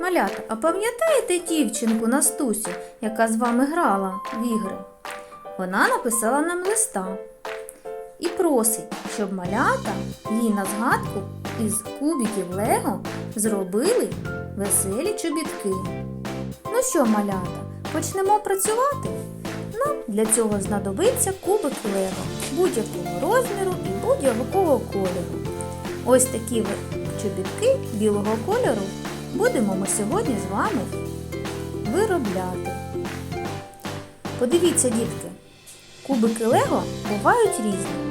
Малята, а пам'ятаєте дівчинку Настусю, яка з вами грала в ігри? Вона написала нам листа і просить, щоб малята їй на згадку із кубиків Лего зробили веселі чобітки. Ну що, малята, почнемо працювати? Нам для цього знадобиться кубик Лего будь-якого розміру і будь-якого кольору. Ось такі чобітки білого кольору будемо ми сьогодні з вами виробляти. Подивіться, дітки, кубики Лего бувають різні.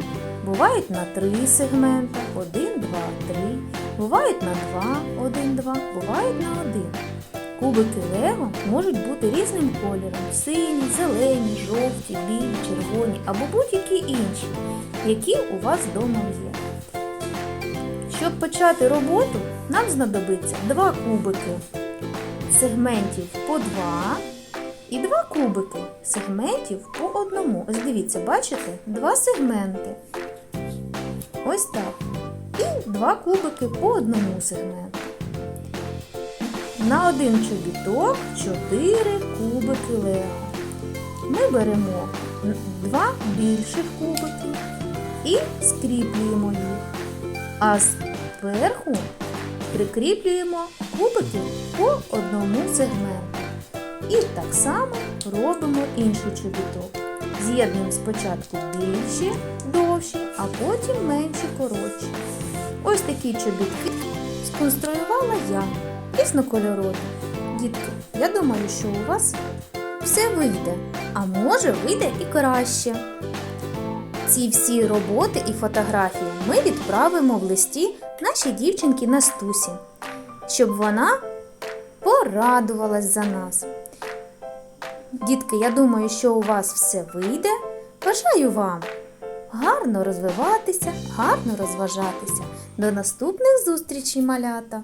Бувають на три сегмента, 1, 2, 3. Бувають на 2, 1, 2, бувають на 1. Кубики Лего можуть бути різним кольором: сині, зелені, жовті, білі, червоні або будь-які інші, які у вас вдома є. Щоб почати роботу, нам знадобиться два кубики сегментів по 2 і два кубики сегментів по одному. Ось дивіться, бачите? Два сегменти. Ось так. І два кубики по одному сегменту. На один чобіток 4 кубики Лего. Ми беремо два більших кубики і скріплюємо їх. А зверху прикріплюємо кубики по одному сегменту. І так само робимо інший чобіток. З'єднуємо спочатку більші, довші, а потім менші, коротші. Ось такі чобітки сконструювала я. Різнокольорові. Дітки, я думаю, що у вас все вийде, а може вийде і краще. Ці всі роботи і фотографії ми відправимо в листі нашій дівчинці Настусі, щоб вона порадувалась за нас. Дітки, я думаю, що у вас все вийде. Бажаю вам гарно розвиватися, гарно розважатися. До наступних зустрічей, малята!